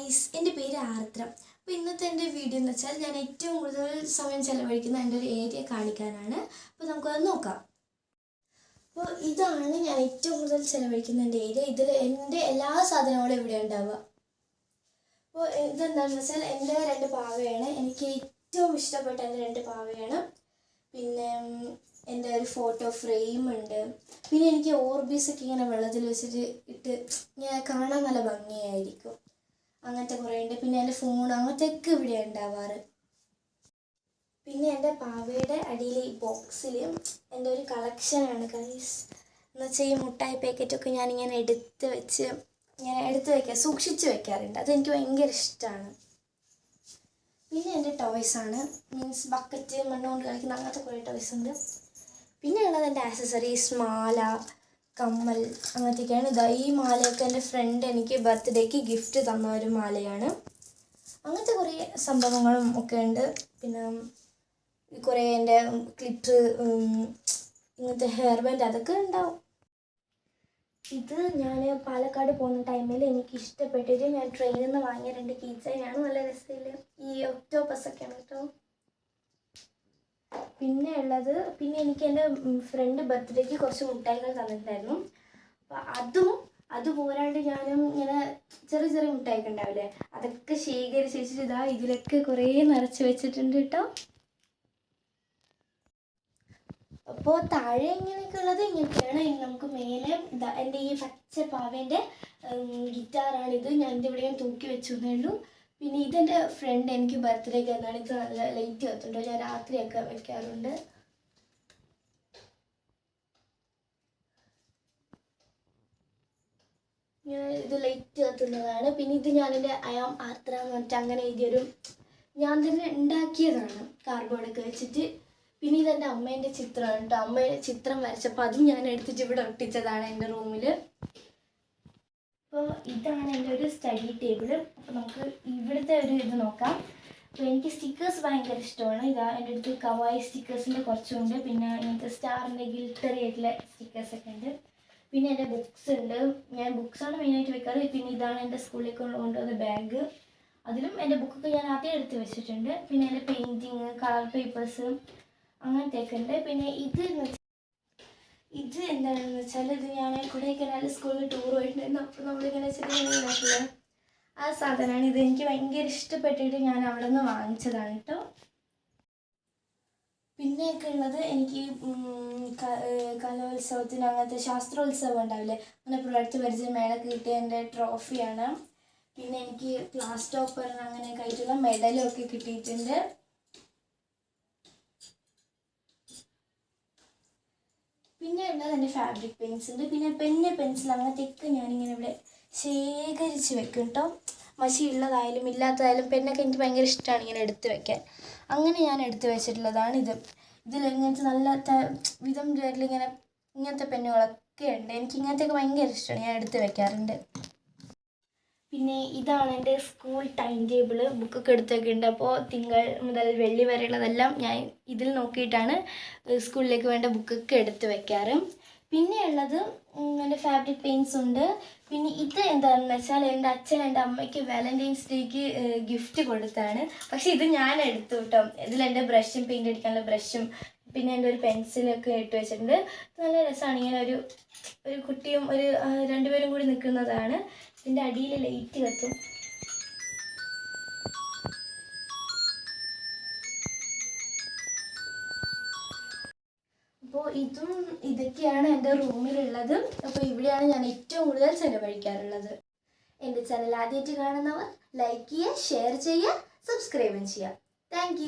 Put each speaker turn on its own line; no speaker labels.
Guys എന്റെ പേര് ആർദ്രം. അപ്പോൾ ഇന്നത്തെ എന്റെ വീഡിയോ എന്ന് വെച്ചാൽ ഞാൻ ഏറ്റവും കൂടുതൽ സമയം ചിലവഴിക്കുന്ന എന്റെ ഒരു ഏരിയ കാണിക്കാനാണ്. അപ്പോൾ നമുക്കത് നോക്കാം. അപ്പോൾ ഇതാണ് ഞാൻ ഏറ്റവും കൂടുതൽ ചെലവഴിക്കുന്ന എന്റെ ഏരിയ ഇതിൽ എന്റെ എല്ലാ സാധനങ്ങളും ഇവിടെ ഉണ്ടാവുക. അപ്പോൾ ഇതെന്താണെന്ന് വെച്ചാൽ എന്റെ രണ്ട് പാവയാണ്. എനിക്ക് ഏറ്റവും ഇഷ്ടപ്പെട്ട എന്റെ രണ്ട് പാവയാണ്. പിന്നെ എന്റെ ഒരു ഫോട്ടോ ഫ്രെയിം ഉണ്ട്. പിന്നെ എനിക്ക് ഓർബീസ് ഒക്കെ ഇങ്ങനെ വെള്ളത്തിൽ വെച്ചിട്ട് ഇട്ട് ഇങ്ങനെ കാണാൻ നല്ല ഭംഗിയായിരിക്കും. അങ്ങനത്തെ കുറേ ഉണ്ട്. പിന്നെ എന്റെ ഫോൺ അങ്ങനത്തെയൊക്കെ ഇവിടെ ഉണ്ടാവാറ്. പിന്നെ എന്റെ പാവയുടെ അടിയിൽ ഈ ബോക്സിൽ എന്റെ ഒരു കളക്ഷനാണ് കൈസ് എന്ന് വെച്ചാൽ ഈ മുട്ടായി പാക്കറ്റൊക്കെ ഞാനിങ്ങനെ എടുത്ത് വെച്ച് ഇങ്ങനെ എടുത്ത് വയ്ക്കുക സൂക്ഷിച്ച് വയ്ക്കാറുണ്ട് അതെനിക്ക് ഭയങ്കര ഇഷ്ടമാണ് പിന്നെ എന്റെ ടോയ്സ് ആണ്. മീൻസ് ബക്കറ്റ് മണ്ണുകൊണ്ട് കളിക്കുന്ന അങ്ങനത്തെ കുറേ ടോയ്സ് ഉണ്ട്. പിന്നെ ഉള്ളത് എന്റെ ആക്സസറീസ് മാല കമ്മൽ അങ്ങനത്തെയൊക്കെയാണ്. ഇതാ ഈ മാലയൊക്കെ എന്റെ ഫ്രണ്ട് എനിക്ക് ബർത്ത്ഡേക്ക് ഗിഫ്റ്റ് തന്ന ഒരു മാലയാണ്. അങ്ങനത്തെ കുറേ സംഭവങ്ങളും ഒക്കെ ഉണ്ട്. പിന്നെ കുറേ എന്റെ ക്ലിപ്പ് ഇങ്ങനത്തെ ഹെയർ ബാൻഡ് അതൊക്കെ ഉണ്ടാവും. ഇത് ഞാൻ പാലക്കാട് പോകുന്ന ടൈമിൽ എനിക്ക് ഇഷ്ടപ്പെട്ടിട്ട് ഞാൻ ട്രെയിനിൽ നിന്ന് വാങ്ങിയ രണ്ട് കീച്ചൈനാണ് നല്ല രസമില്ല ഈ ഒക്ടോബസ് ഒക്കെയാണ് പിന്നെ ഉള്ളത് പിന്നെ എനിക്ക് എന്റെ ഫ്രണ്ട് ബർത്ത്ഡേക്ക് കുറച്ച് മുട്ടായികൾ തന്നിട്ടുണ്ടായിരുന്നു. അപ്പം അതും അത് പോരാണ്ട് ഞാനും ഇങ്ങനെ ചെറിയ ചെറിയ മുട്ടായിക്ക് ഉണ്ടാവില്ലേ അതൊക്കെ ശേഖരിച്ച് വെച്ചിട്ട് ഇതാ ഇതിലൊക്കെ കുറേ നിറച്ച് വെച്ചിട്ടുണ്ട് കേട്ടോ അപ്പോൾ താഴെ ഇങ്ങനെയൊക്കെ ഉള്ളത് ഇങ്ങനെയൊക്കെയാണ് നമുക്ക് മേലെ ഇതാ എന്റെ ഈ പച്ച പാവേന്റെ ഗിറ്റാറാണിത് ഞാൻ എന്റെ ഇവിടെ തൂക്കി വെച്ചു എന്നേ ഉള്ളൂ. പിന്നെ ഇതെന്റെ ഫ്രണ്ട് എനിക്ക് ബർത്ത്ഡേക്ക് തന്നാണ് ഇത് നല്ല ലൈറ്റ് കത്തുണ്ട് ഞാൻ രാത്രിയൊക്കെ വയ്ക്കാറുണ്ട് ഞാൻ ഇത് ലൈറ്റ് കത്തുന്നതാണ് പിന്നെ ഇത് ഞാൻ എന്റെ അയാം ആർത്ര എന്ന് പറഞ്ഞിട്ട് അങ്ങനെ എഴുതിയൊരു ഞാൻ തന്നെ ഉണ്ടാക്കിയതാണ് കാർബോർഡൊക്കെ വെച്ചിട്ട്. പിന്നെ ഇതെന്റെ അമ്മേന്റെ ചിത്രമാണ് കേട്ടോ അമ്മയുടെ ചിത്രം വരച്ചപ്പോൾ അതും ഞാൻ എടുത്തിട്ട് ഇവിടെ ഒട്ടിച്ചതാണ് എന്റെ റൂമിൽ അപ്പോൾ ഇതാണ് എന്റെ ഒരു സ്റ്റഡി ടേബിൾ അപ്പോൾ നമുക്ക് ഇവിടുത്തെ ഒരു ഇത് നോക്കാം. അപ്പോൾ എനിക്ക് സ്റ്റിക്കേഴ്സ് ഭയങ്കര ഇഷ്ടമാണ്. ഇതാ എന്റെ അടുത്ത് കവായി സ്റ്റിക്കേഴ്സിന്റെ കുറച്ചുണ്ട്. പിന്നെ ഇങ്ങനത്തെ സ്റ്റാറിന്റെ ഗിൽട്ടറി ആയിട്ടുള്ള സ്റ്റിക്കേഴ്സ് ഒക്കെ ഉണ്ട്. പിന്നെ എന്റെ ബുക്സ് ഉണ്ട്. ഞാൻ ബുക്സാണ് മെയിനായിട്ട് വെക്കാറ്. പിന്നെ ഇതാണ് എന്റെ സ്കൂളിലേക്ക് കൊണ്ടുവന്ന ബാഗ് അതിലും എന്റെ ബുക്കൊക്കെ ഞാൻ ആദ്യം എടുത്ത് വെച്ചിട്ടുണ്ട്. പിന്നെ എന്റെ പെയിന്റിങ് കളർ പേപ്പേഴ്സ് അങ്ങനത്തെയൊക്കെ ഉണ്ട്. പിന്നെ ഇത് ഇത് എന്താണെന്ന് വെച്ചാൽ ഇത് ഞാൻ കൊടൈക്കനാൽ സ്കൂളിൽ ടൂർ പോയിട്ടുണ്ടായിരുന്നു. അപ്പോൾ നമ്മളിങ്ങനെ വെച്ചിട്ട് ഇങ്ങനെ ഉണ്ടാക്കില്ല ആ സാധനമാണ്. ഇത് എനിക്ക് ഭയങ്കര ഇഷ്ടപ്പെട്ടിട്ട് ഞാൻ അവിടെ നിന്ന് വാങ്ങിച്ചതാണ് കേട്ടോ പിന്നെയൊക്കെ ഉള്ളത് എനിക്ക് കലോത്സവത്തിന് അങ്ങനത്തെ ശാസ്ത്രോത്സവം ഉണ്ടാവില്ലേ? അങ്ങനെ പ്രൊഡക്റ്റ് പരിചയം മേള കിട്ടിയ എന്റെ ട്രോഫിയാണ് പിന്നെ എനിക്ക് ക്ലാസ് ടോപ്പറിന് അങ്ങനെയൊക്കെ ആയിട്ടുള്ള മെഡലും ഒക്കെ കിട്ടിയിട്ടുണ്ട്. പിന്നെ ഉള്ളത് എന്റെ ഫാബ്രിക് പെയിൻസ് ഉണ്ട്. പിന്നെ പെന്ന് പെൻസിൽ അങ്ങനത്തെയൊക്കെ ഞാനിങ്ങനെ ഇവിടെ ശേഖരിച്ച് വെക്കും കേട്ടോ മഷി ഉള്ളതായാലും ഇല്ലാത്തതായാലും പെന്നൊക്കെ എനിക്ക് ഭയങ്കര ഇഷ്ടമാണ് ഇങ്ങനെ എടുത്ത് വെക്കാൻ. അങ്ങനെ ഞാൻ എടുത്ത് വെച്ചിട്ടുള്ളതാണ് ഇത്. ഇതിൽ ഇങ്ങനത്തെ നല്ല വിധം ഇങ്ങനെ ഇങ്ങനത്തെ പെന്നുകളൊക്കെ ഉണ്ട്. എനിക്ക് ഇങ്ങനത്തെയൊക്കെ ഭയങ്കര ഇഷ്ടമാണ് ഞാൻ എടുത്ത് വെക്കാറുണ്ട്. പിന്നെ ഇതാണ് എന്റെ സ്കൂൾ ടൈം ടേബിൾ ബുക്കൊക്കെ എടുത്തൊക്കെ ഉണ്ട് അപ്പോൾ തിങ്കൾ മുതൽ വെള്ളി വരെയുള്ളതെല്ലാം ഞാൻ ഇതിൽ നോക്കിയിട്ടാണ് സ്കൂളിലേക്ക് വേണ്ട ബുക്കൊക്കെ എടുത്ത് വെക്കാറ്. പിന്നെ ഉള്ളത് എന്റെ ഫാബ്രിക് പെയിൻസ് ഉണ്ട്. പിന്നെ ഇത് എന്താണെന്ന് വെച്ചാൽ എന്റെ അച്ഛൻ എന്റെ അമ്മയ്ക്ക് വാലന്റൈൻസ് ഡേക്ക് ഗിഫ്റ്റ് കൊടുത്താണ് പക്ഷേ ഇത് ഞാൻ എടുത്തു കേട്ടോ. ഇതിൽ എന്റെ ബ്രഷും പെയിന്റ് അടിക്കാനുള്ള ബ്രഷും പിന്നെ എന്റെ ഒരു പെൻസിലൊക്കെ ഇട്ട് വെച്ചിട്ടുണ്ട്. നല്ല രസമാണ്. ഇങ്ങനെ ഒരു ഒരു കുട്ടിയും ഒരു രണ്ടുപേരും കൂടി നിൽക്കുന്നതാണ്. ഇതിന്റെ അടിയിൽ ലൈറ്റ് കത്തും. അപ്പോൾ ഇതും ഇതൊക്കെയാണ് എന്റെ റൂമിലുള്ളത്. അപ്പോൾ ഇവിടെയാണ് ഞാൻ ഏറ്റവും കൂടുതൽ ചെലവഴിക്കാറുള്ളത്. എന്റെ ചാനൽ ആദ്യമായിട്ട് കാണുന്നവർ ലൈക്ക് ചെയ്യുക ഷെയർ ചെയ്യുക സബ്സ്ക്രൈബും ചെയ്യുക. താങ്ക്